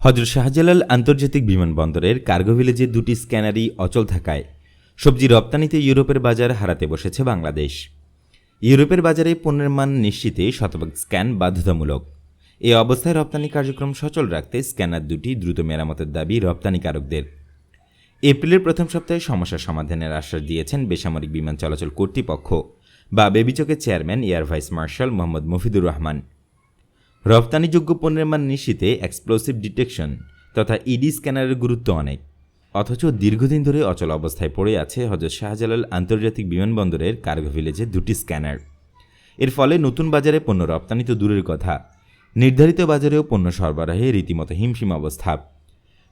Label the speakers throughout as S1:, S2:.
S1: হজরত শাহজালাল আন্তর্জাতিক বিমানবন্দরের কার্গো ভিলেজে দুটি স্ক্যানারই অচল থাকায় সবজি রপ্তানিতে ইউরোপের বাজার হারাতে বসেছে বাংলাদেশ। ইউরোপের বাজারে পণ্যের মান নিশ্চিতে শতভাগ স্ক্যান বাধ্যতামূলক। এই অবস্থায় রপ্তানি কার্যক্রম সচল রাখতে স্ক্যানার দুটি দ্রুত মেরামতের দাবি রপ্তানিকারকদের। এপ্রিলের প্রথম সপ্তাহে সমস্যা সমাধানের আশ্বাস দিয়েছেন বেসামরিক বিমান চলাচল কর্তৃপক্ষ। বা বেবিচকের chairman, air vice marshal Mohammad Mafidur Rahman. রপ্তানিযোগ্য পণ্যের মান নিশ্চিতে এক্সপ্লোসিভ ডিটেকশন তথা ইডি স্ক্যানারের গুরুত্ব অনেক। অথচ দীর্ঘদিন ধরে অচল অবস্থায় পড়ে আছে হজরত শাহজালাল আন্তর্জাতিক বিমানবন্দরের কার্গো ভিলেজে দুটি স্ক্যানার এর ফলে নতুন বাজারে পণ্য রপ্তানি তো দূরের কথা, নির্ধারিত বাজারেও পণ্য সরবরাহে রীতিমতো হিমশিম অবস্থা।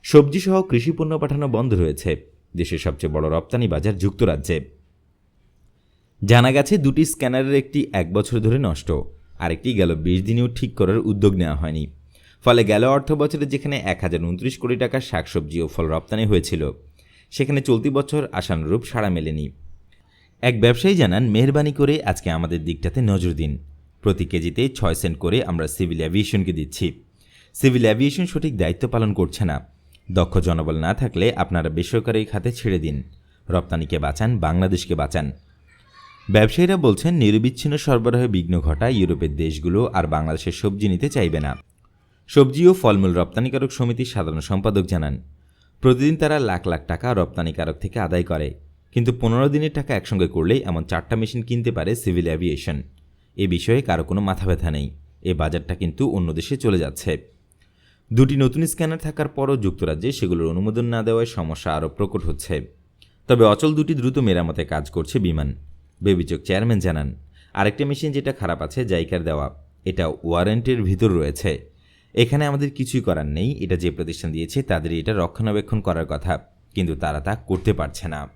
S1: সবজিসহ কৃষি পণ্য পাঠানো বন্ধ রয়েছে, দেশের সবচেয়ে বড় রপ্তানি বাজার যুক্তরাজ্যে। জানা গেছে দুটি স্ক্যানারের একটি এক বছর ধরে নষ্ট। আরেকটি গেল বিশ দিনেও ঠিক করার উদ্যোগ নেওয়া হয়নি। ফলে গেল অর্থ বছরে যেখানে এক হাজার উনত্রিশ কোটি টাকার শাকসবজি ও ফল রপ্তানি হয়েছিল, সেখানে চলতি বছর আশানুরূপ সাড়া মেলেনি। এক ব্যবসায়ী জানান, মেহরবানি করে আজকে আমাদের দিকটাতে নজর দিন। প্রতি কেজিতে ছয় সেন্ট করে আমরা সিভিল অ্যাভিয়েশনকে দিচ্ছি। সিভিল অ্যাভিয়েশন সঠিক দায়িত্ব পালন করছে না। দক্ষ জনবল না থাকলে আপনারা বেসরকারি খাতে ছেড়ে দিন। রপ্তানিকে বাঁচান, বাংলাদেশকে বাঁচান। ব্যবসায়ীরা বলছেন, নিরবিচ্ছিন্ন সরবরাহে বিঘ্ন ঘটায় ইউরোপের দেশগুলো আর বাংলাদেশের সবজি নিতে চাইবে না। সবজি ও ফলমূল রপ্তানিকারক সমিতির সাধারণ সম্পাদক জানান, প্রতিদিন তারা লাখ লাখ টাকা রপ্তানিকারক থেকে আদায় করে, কিন্তু পনেরো দিনের টাকা একসঙ্গে করলেই এমন চারটা মেশিন কিনতে পারে সিভিল অ্যাভিয়েশন এ বিষয়ে কারও কোনো মাথা ব্যথা নেই। এ বাজারটা কিন্তু অন্য দেশে চলে যাচ্ছে। দুটি নতুন স্ক্যানার থাকার পরও যুক্তরাজ্যে সেগুলোর অনুমোদন না দেওয়ায় সমস্যা আরও প্রকট হচ্ছে। তবে অচল দুটি দ্রুত মেরামতে কাজ করছে বিমান। বেবিচক চেয়ারম্যান জানান, আরেকটা মেশিন যেটা খারাপ আছে, জাইকার দেওয়া। এটা ওয়ারেন্টের ভিতর রয়েছে। এখানে আমাদের কিছুই করার নেই। এটা যে প্রতিষ্ঠান দিয়েছে তাদের এটা রক্ষণাবেক্ষণ করার কথা। কিন্তু তারা তা করতে পারছে না।